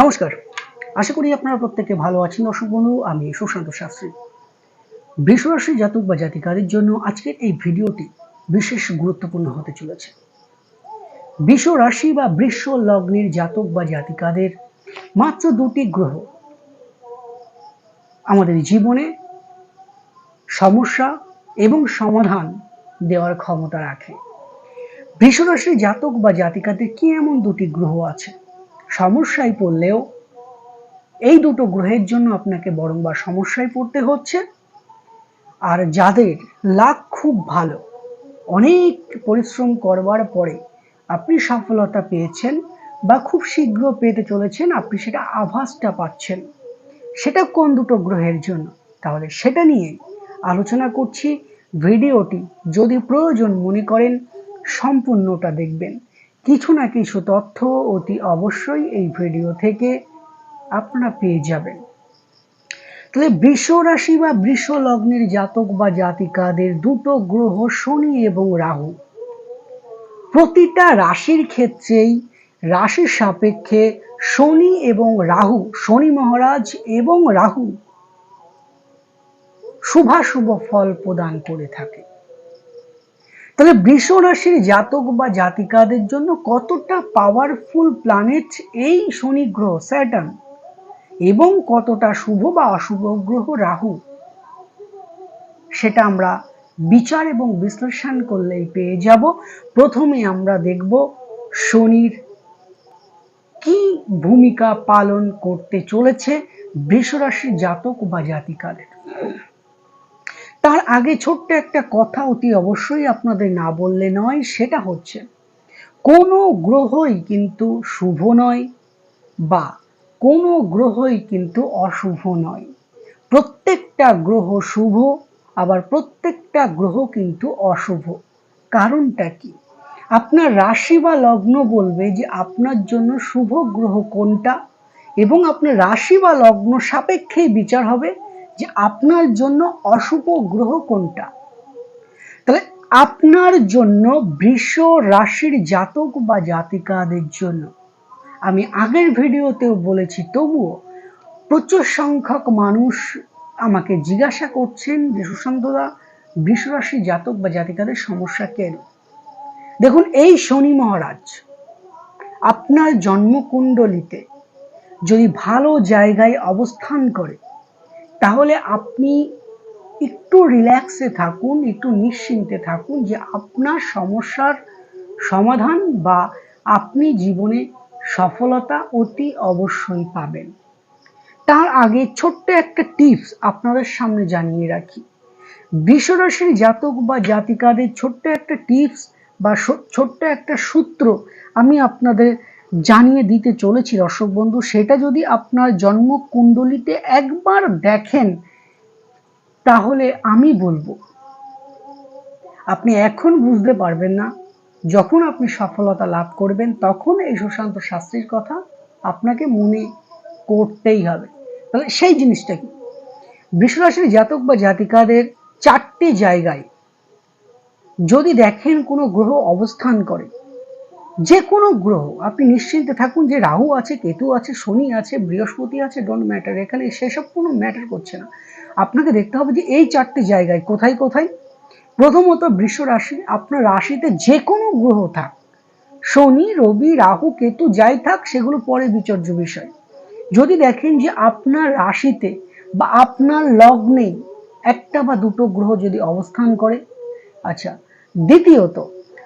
নমস্কার। আশা করি আপনারা প্রত্যেকে ভালো আছেন। দর্শক বন্ধু, আমি সুশান্ত শাস্ত্রী। বৃষরাশি জাতক বা জাতিকাদের জন্য আজকের এই ভিডিওটি বিশেষ গুরুত্বপূর্ণ হতে চলেছে। বৃষ রাশি বা বৃষ লগ্নের জাতক বা জাতিকাদের মাত্র দুটি গ্রহ। আমাদের জীবনে সমস্যা এবং সমাধান দেওয়ার ক্ষমতা রাখে। বৃষরাশি জাতক বা জাতিকাদের কি এমন দুটি গ্রহ আছে? সমস্যায় পড়লেও এই দুটো গ্রহের জন্য আপনাকে বরংবার সমস্যায় পড়তে হচ্ছে। আর যাদের লাখ খুব ভালো, অনেক পরিশ্রম করবার পরে আপনি সফলতা পেয়েছেন বা খুব শীঘ্র পেতে চলেছেন, আপনি সেটা আভাসটা পাচ্ছেন, সেটা কোন দুটো গ্রহের জন্য? তাহলে সেটা নিয়ে আলোচনা করছি। ভিডিওটি যদি প্রয়োজন মনে করেন, সম্পূর্ণটা দেখবেন। কিছু না কিছু তথ্য অতি অবশ্যই এই ভিডিও থেকে আপনারা পেয়ে যাবেন। তাহলে বৃষ রাশি বা বৃষ লগ্নের জাতক বা জাতিকাদের দুটো গ্রহ শনি এবং রাহু, প্রতিটা রাশির ক্ষেত্রেই রাশির সাপেক্ষে শনি এবং রাহু, শনি মহারাজ এবং রাহু শুভাশুভ ফল প্রদান করে থাকে। তাহলে বৃষ রাশির জাতক বা জাতিকাদের জন্য কতটা পাওয়ারফুল প্ল্যানেট এই শনি গ্রহ স্যাটার্ন এবং কতটা শুভ বা অশুভ গ্রহ, রাহু? সেটা আমরা বিচার এবং বিশ্লেষণ করলেই পেয়ে যাব। প্রথমে আমরা দেখব শনির কি ভূমিকা পালন করতে চলেছে বৃষরাশির জাতক বা জাতিকাদের। তার আগে ছোট্ট একটা কথা অতি অবশ্যই আপনাদের না বললে নয়, সেটা হচ্ছে, কোনো গ্রহই কিন্তু শুভ নয় বা কোনো গ্রহই কিন্তু অশুভ নয়। প্রত্যেকটা গ্রহ শুভ, আবার প্রত্যেকটা গ্রহ কিন্তু অশুভ। কারণটা কি? আপনার রাশি বা লগ্ন বলবে যে আপনার জন্য শুভ গ্রহ কোনটা এবং আপনার রাশি বা লগ্ন সাপেক্ষেই বিচার হবে যে আপনার জন্য অশুভ গ্রহ কোনটা? তাহলে আপনার জন্য বৃষ রাশির জাতক বা জাতিকাদের জন্য। আমি আগের ভিডিওতেও বলেছি, তবুও প্রচুর সংখ্যক মানুষ আমাকে জিজ্ঞাসা করছেন যে সুশান্তদা বৃষরাশি জাতক বা জাতিকাদের সমস্যা কেন? দেখুন, এই শনি মহারাজ আপনার জন্মকুণ্ডলিতে যদি ভালো জায়গায় অবস্থান করে তাহলে আপনি একটু রিল্যাক্সে থাকুন, একটু নিশ্চিন্তে থাকুন যে আপনার সমস্যার সমাধান বা আপনি জীবনে সফলতা অতি অবশ্যই পাবেন। তার আগে ছোট্ট একটা টিপস আপনাদের সামনে জানিয়ে রাখি। বিশ্বরাশির জাতক বা জাতিকাদের ছোট্ট একটা টিপস বা ছোট্ট একটা সূত্র আমি আপনাদের জানিয়ে দিতে চলেছি দর্শক বন্ধু, সেটা যদি আপনার জন্ম কুণ্ডলিতে একবার দেখেন, তাহলে আমি বলব, আপনি এখন বুঝতে পারবেন না, যখন আপনি সফলতা লাভ করবেন, তখন এই সুশান্ত শাস্ত্রীর কথা আপনাকে মনে করতেই হবে। তাহলে সেই জিনিসটা কি? বিশ্বরাশির জাতক বা জাতিকাদের চারটি জায়গায় যদি দেখেন কোনো গ্রহ অবস্থান করে যে কোনো গ্রহ, আপনি নিশ্চিন্তে থাকুন যে রাহু আছে, কেতু আছে, শনি আছে, বৃহস্পতি আছে ডোন্ট ম্যাটার এখানে সেসব কোনো ম্যাটার করছে না। আপনাকে দেখতে হবে যে এই চারটি জায়গায় কোথায় কোথায়? প্রথমত বৃষ রাশি, আপনার রাশিতে যে কোনো গ্রহ থাক। শনি, রবি, রাহু, কেতু, যাই থাক, সেগুলো পরে বিচর্য বিষয়। যদি দেখেন যে আপনার রাশিতে বা আপনার লগ্নে একটা বা দুটো গ্রহ যদি অবস্থান করে আচ্ছা দ্বিতীয়ত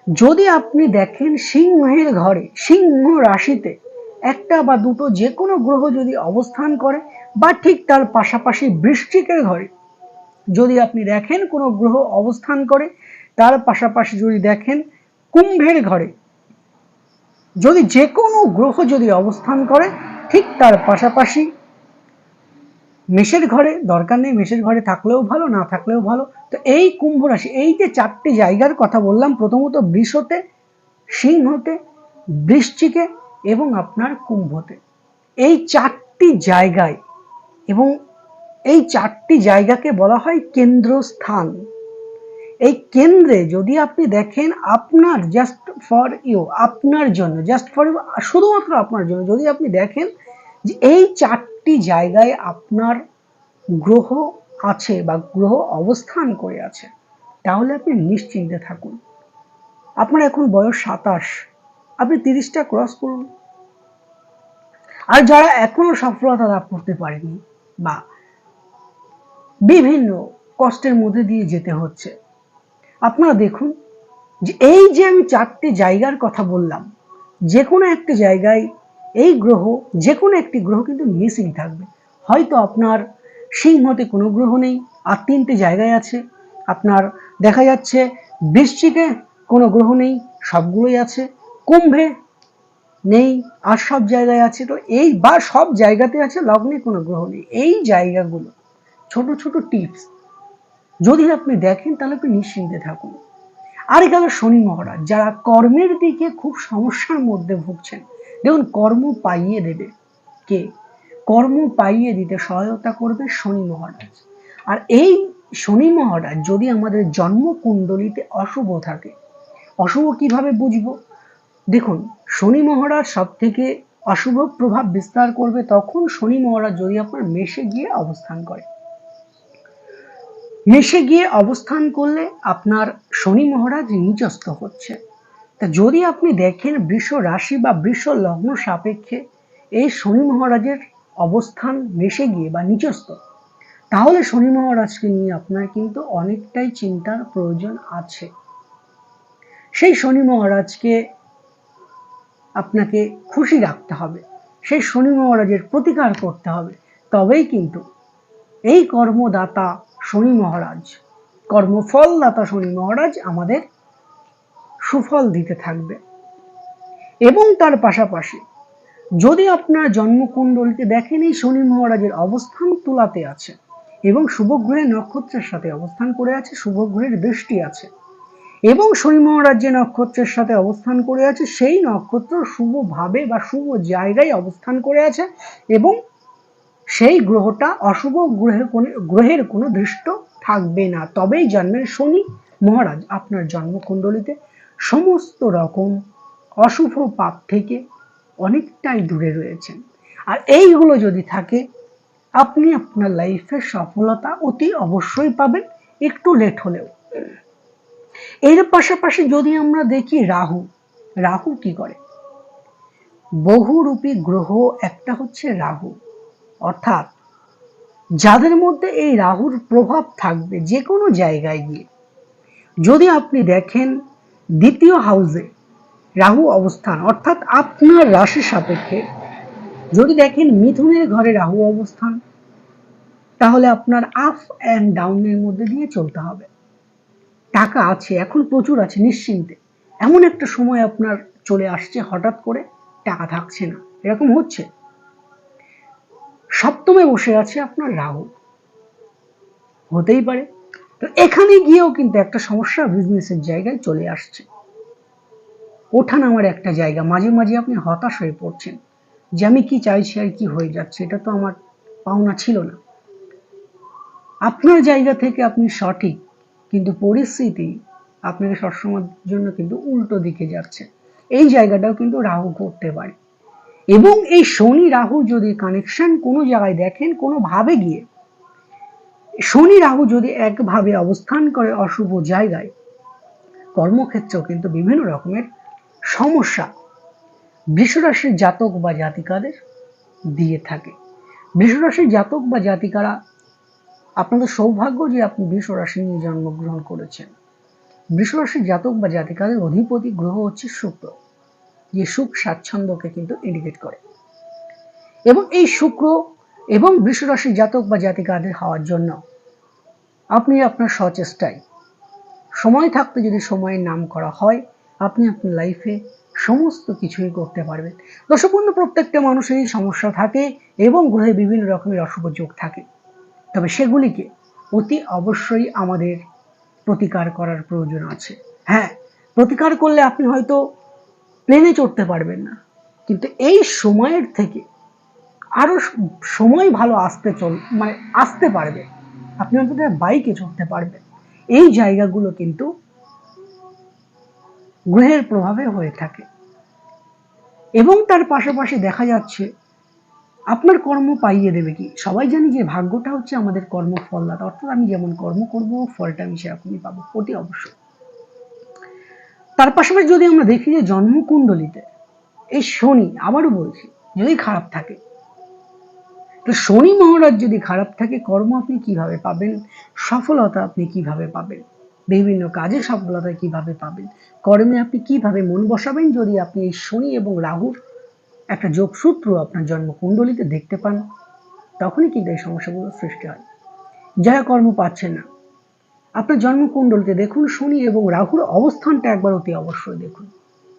যদি আপনি দেখেন সিংহের ঘরে, সিংহ রাশিতে, একটা বা দুটো যে কোনো গ্রহ যদি অবস্থান করে, বা ঠিক তার পাশাপাশি বৃষ্টিকের ঘরে, যদি আপনি দেখেন কোনো গ্রহ অবস্থান করে, তার পাশাপাশি যদি দেখেন কুম্ভের ঘরে, যদি যে কোনো গ্রহ যদি অবস্থান করে, ঠিক তার পাশাপাশি মেষের ঘরে দরকার নেই, মেষের ঘরে থাকলেও ভালো, না থাকলেও ভালো। তো এই কুম্ভ রাশি, এই যে চারটি জায়গার কথা বললাম, প্রথমত বৃষতে, সিংহতে, বৃশ্চিকে এবং আপনার কুম্ভতে। এই চারটি জায়গায় এবং এই চারটি জায়গাকে বলা হয় কেন্দ্রস্থান। এই কেন্দ্রে যদি আপনি দেখেন আপনার জাস্ট ফর ইউ আপনার জন্য জাস্ট ফর ইউ শুধুমাত্র আপনার জন্য, যদি আপনি দেখেন যে এই চারটি জায়গায় আপনার গ্রহ আছে বা গ্রহ অবস্থান করে আছে, তাহলে আপনি নিশ্চিন্তে থাকুন। আপনার এখন বয়স সাতাশ, আপনি তিরিশটা ক্রস করুন। আর যারা এখনও সফলতা লাভ করতে পারেনি বা বিভিন্ন কষ্টের মধ্যে দিয়ে যেতে হচ্ছে, আপনারা দেখুন যে এই যে আমি চারটি জায়গার কথা বললাম যে কোনো একটি জায়গায় এই গ্রহ যে কোনো একটি গ্রহ কিন্তু মিসিং থাকবে। হয়তো আপনার সিংহতে কোনো গ্রহ নেই, আর তিনটে জায়গায় আছে। আপনার দেখা যাচ্ছে বৃশ্চিকে কোনো গ্রহ নেই, সবগুলোই আছে। কুম্ভে নেই, আর সব জায়গায় আছে। তো এই বা সব জায়গাতে আছে, লগ্নে কোনো গ্রহ নেই। এই জায়গাগুলো, ছোট ছোট টিপস যদি আপনি দেখেন, তাহলে আপনি নিশ্চিন্তে থাকুন। আর গেল শনি মহারাজ, যারা কর্মের দিকে খুব সমস্যার মধ্যে ভুগছেন দেখুন, কর্ম পাইয়ে দেবে কে? কর্ম পাইয়ে দিতে সহায়তা করবে শনি মহারাজ। আর এই শনি মহারাজ যদি আমাদের জন্ম কুণ্ডলিতে অশুভ থাকে, অশুভ কীভাবে বুঝব? দেখুন, শনি মহারাজ সব থেকে অশুভ প্রভাব বিস্তার করবে তখন শনি মহারাজ যদি আপনার মেষে গিয়ে অবস্থান করে। মেষে গিয়ে অবস্থান করলে আপনার শনি মহারাজ নিচস্থ হচ্ছে। যদি আপনি দেখেন বৃষ রাশি বা বৃষ লগ্ন সাপেক্ষে এই শনি মহারাজের অবস্থান মেশে গিয়ে বা নিচস্থ তাহলে শনি মহারাজকে নিয়ে আপনার কিন্তু অনেকটাই চিন্তার প্রয়োজন আছে। সেই শনি মহারাজকে আপনাকে খুশি রাখতে হবে, সেই শনি মহারাজের প্রতিকার করতে হবে। তবেই কিন্তু এই কর্মদাতা শনি মহারাজ, কর্মফলদাতা শনি মহারাজ আমাদের সুফল দিতে থাকবে। এবং তার পাশাপাশি যদি আপনার জন্মকুণ্ডলিতে দেখেন এই শনি মহারাজের অবস্থান তুলাতে আছে এবং শুভগ্রহের নক্ষত্রের সাথে অবস্থান করে আছে, শুভগ্রহের দৃষ্টি আছে, এবং শনি মহারাজ যে নক্ষত্রের সাথে অবস্থান করে আছে, সেই নক্ষত্র শুভভাবে বা শুভ জায়গায় অবস্থান করে আছে এবং সেই গ্রহটা অশুভ গ্রহের কোনো গ্রহের কোনো দৃষ্ট থাকবে না। তবেই জন্মের শনি মহারাজ আপনার জন্মকুণ্ডলিতে সমস্ত রকম অশুভ পাপ থেকে অনেকটাই দূরে রয়েছেন। আর এইগুলো যদি থাকে, আপনি আপনার লাইফের সফলতা অতি অবশ্যই পাবেন, একটু লেট হলেও। এর পাশাপাশি যদি আমরা দেখি রাহু রাহু কি করে? বহুরূপী গ্রহ একটা হচ্ছে রাহু। অর্থাৎ যাদের মধ্যে এই রাহুর প্রভাব থাকবে যে কোনো জায়গায় গিয়ে। যদি আপনি দেখেন দ্বিতীয় হাউসে রাহু অবস্থান, অর্থাৎ আপনার রাশি সাপেক্ষে। যদি দেখেন মিথুনের ঘরে রাহু অবস্থান, তাহলে আপনার আপ অ্যান্ড ডাউনের মধ্যে দিয়ে চলতে হবে। টাকা আছে, এখন প্রচুর আছে, নিশ্চিন্তে। এমন একটা সময় আপনার চলে আসছে, হঠাৎ করে টাকা থাকছে না। এরকম হচ্ছে। সপ্তমে বসে আছে আপনার রাহু। হতেই পারে। এখানে গিয়েও কিন্তু একটা সমস্যা বিজনেসের জায়গায় চলে আসছে। ওঠান আমার একটা জায়গা, মাঝে মাঝে আপনি হতাশ হয়ে পড়ছেন যে আমি কি চাইছি আর কি হয়ে যাচ্ছে, এটা তো আমার পাওনা ছিল না। আপনার জায়গা থেকে আপনি সঠিক, কিন্তু পরিস্থিতি আপনাকে সবসময়ের জন্য কিন্তু উল্টো দিকে যাচ্ছে। এই জায়গাটাও কিন্তু রাহু করতে পারে। এবং এই শনি রাহু যদি কানেকশন কোনো জায়গায় দেখেন, কোনোভাবে গিয়ে শনি রাহু যদি একভাবে অবস্থান করে অশুভ জায়গায়, কর্মক্ষেত্রেও কিন্তু বিভিন্ন রকমের সমস্যা বৃষরাশির জাতক বা জাতিকাদের দিয়ে থাকে। বৃষরাশির জাতক বা জাতিকারা, আপনাদের সৌভাগ্য যে আপনি বৃষরাশি নিয়ে জন্মগ্রহণ করেছেন। বৃষরাশির জাতক বা জাতিকাদের অধিপতি গ্রহ হচ্ছে শুক্র। যে সুখ স্বাচ্ছন্দ্যকে কিন্তু ইন্ডিকেট করে। এবং এই শুক্র এবং বৃষরাশির জাতক বা জাতিকাদের হওয়ার জন্য আপনি আপনার সচেষ্টায়। সময় থাকতে যদি সময়ের নাম করা হয়, আপনি আপনার লাইফে সমস্ত কিছুই করতে পারবেন। দর্শক বন্ধু, প্রত্যেকটা মানুষেরই সমস্যা থাকে এবং গ্রহে বিভিন্ন রকমের অশুভ যোগ থাকে। তবে সেগুলিকে অতি অবশ্যই আমাদের প্রতিকার করার প্রয়োজন আছে। হ্যাঁ প্রতিকার করলে আপনি হয়তো প্লেনে চড়তে পারবেন না। কিন্তু এই সময়ের থেকে আরও সময় ভালো আসতে চল মানে আসতে পারবে। আপনি অন্তত বাইকে চড়তে পারবেন। এই জায়গাগুলো কিন্তু গ্রহের প্রভাবে হয়ে থাকে। এবং তার পাশাপাশি দেখা যাচ্ছে, আপনার কর্ম পাইয়ে দেবে কি? সবাই জানি যে ভাগ্যটা হচ্ছে আমাদের কর্ম ফলদাতা অর্থাৎ আমি যেমন কর্ম করব, ফলটা আমি সেরকমই পাবো অতি অবশ্যই। তার পাশাপাশি যদি আমরা দেখি যে জন্মকুণ্ডলিতে, এই শনি, আবারও বলছি, যদি খারাপ থাকে তো শনি মহারাজ যদি খারাপ থাকে, কর্ম আপনি কীভাবে পাবেন? সফলতা আপনি কীভাবে পাবেন? বিভিন্ন কাজে সফলতা কীভাবে পাবেন? কর্মে আপনি কীভাবে মন বসাবেন যদি আপনি এই শনি এবং রাহুর একটা যোগসূত্র আপনার জন্মকুণ্ডলিতে দেখতে পান, তখনই কিন্তু এই সমস্যাগুলো সৃষ্টি হয়। যারা কর্ম পাচ্ছেন না। আপনার জন্মকুণ্ডলিতে দেখুন, শনি এবং রাহুর অবস্থানটা একবার অতি অবশ্যই দেখুন।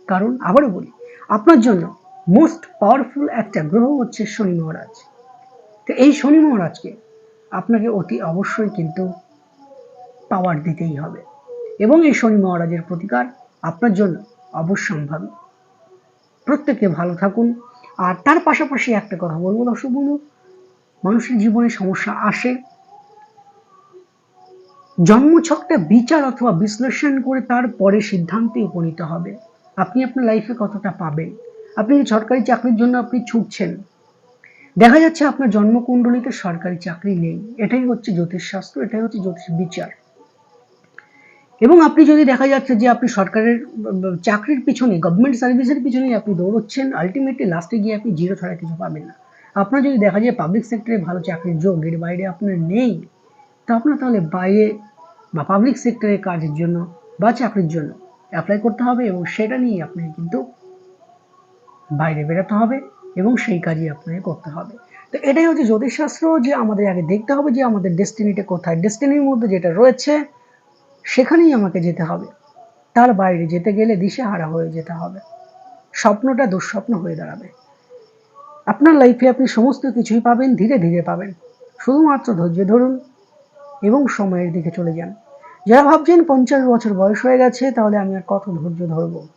কারণ, আবারও বলি, আপনার জন্য মোস্ট পাওয়ারফুল একটা গ্রহ হচ্ছে শনি মহারাজ। তো এই শনি মহারাজকে আপনাকে অতি অবশ্যই কিন্তু পাওয়ার দিতেই হবে। এবং এই শনি মহারাজের প্রতিকার আপনার জন্য অবশ্যম্ভাবী। প্রত্যেকে ভালো থাকুন। আর তার পাশাপাশি একটা কথা বলব দর্শক বন্ধু, মানুষের জীবনে সমস্যা আসে। জন্মছকটা বিচার অথবা বিশ্লেষণ করে তারপরে সিদ্ধান্তে উপনীত হবে। আপনি আপনার লাইফে কতটা পাবেন? আপনি সরকারি চাকরির জন্য আপনি ছুটছেন দেখা যাচ্ছে আপনার জন্মকুণ্ডলিতে সরকারি চাকরি নেই। এটাই হচ্ছে জ্যোতিষশাস্ত্র এটাই হচ্ছে জ্যোতিষ বিচার। এবং আপনি যদি দেখা যাচ্ছে যে আপনি সরকারের চাকরির পিছনে গভর্নমেন্ট সার্ভিসের পিছনে আপনি দৌড়চ্ছেন আলটিমেটলি লাস্টে গিয়ে আপনি জিরো ছাড়া কিছু পাবেন না। আপনার যদি দেখা যায় পাবলিক সেক্টরে ভালো চাকরির যোগ, এর বাইরে আপনার নেই, তো আপনার তাহলে বাইরে বা পাবলিক সেক্টরে কাজের জন্য বা চাকরির জন্য অ্যাপ্লাই করতে হবে এবং সেটা নিয়ে আপনাকে কিন্তু বাইরে বেরোতে হবে। এবং সেই কাজই আপনাকে করতে হবে। তো এটাই হচ্ছে জ্যোতিষশাস্ত্র যে আমাদের আগে দেখতে হবে যে আমাদের ডেস্টিনিটা কোথায়। ডেস্টিনির মধ্যে যেটা রয়েছে, সেখানেই আমাকে যেতে হবে। তার বাইরে যেতে গেলে দিশেহারা হয়ে যেতে হবে। স্বপ্নটা দুঃস্বপ্ন হয়ে দাঁড়াবে। আপনার লাইফে আপনি সমস্ত কিছুই পাবেন, ধীরে ধীরে পাবেন। শুধুমাত্র ধৈর্য ধরুন এবং সময়ের দিকে চলে যান। যারা ভাবছেন পঞ্চাশ বছর বয়স হয়ে গেছে, তাহলে আমি আর কত ধৈর্য ধরবো?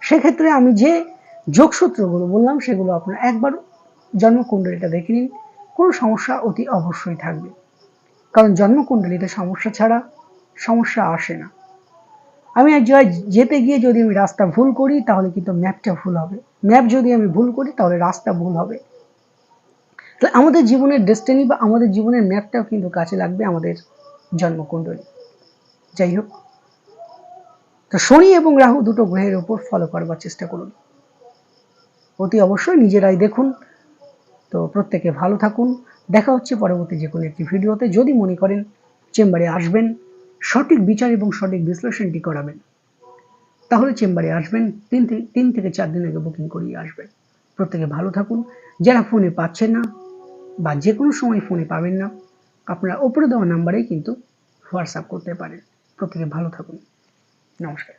সেক্ষেত্রে আমি যে যোগসূত্রগুলো বললাম, সেগুলো আপনার একবার জন্মকুণ্ডলীটা দেখে নিন। কোনো সমস্যা অতি অবশ্যই থাকবে। কারণ জন্মকুণ্ডলীতে সমস্যা ছাড়া সমস্যা আসে না। আমি যেতে গিয়ে যদি আমি রাস্তা ভুল করি, তাহলে কিন্তু ম্যাপটা ভুল হবে। ম্যাপ যদি আমি ভুল করি, তাহলে রাস্তা ভুল হবে। তো আমাদের জীবনের ডেস্টিনি বা আমাদের জীবনের ম্যাপটাও কিন্তু কাছে লাগবে আমাদের জন্মকুণ্ডলী। যাই হোক। তো শনি এবং রাহু দুটো গ্রহের উপর ফলো করবার চেষ্টা করুন। অতি অবশ্যই নিজেরাই দেখুন। তো প্রত্যেকে ভালো থাকুন। দেখা হচ্ছে পরবর্তী যে কোনো একটি ভিডিওতে। যদি মনে করেন চেম্বারে আসবেন, সঠিক বিচার এবং সঠিক বিশ্লেষণটি করাবেন, তাহলে চেম্বারে আসবেন, তিন থেকে তিন থেকে চার দিন আগে বুকিং করিয়ে আসবেন। প্রত্যেকে ভালো থাকুন। যারা ফোনে পাচ্ছেন না বা যে কোনো সময় ফোনে পাবেন না, আপনারা ওপরে দেওয়া নাম্বারেই কিন্তু হোয়াটসঅ্যাপ করতে পারেন। প্রত্যেকে ভালো থাকুন। নমস্কার।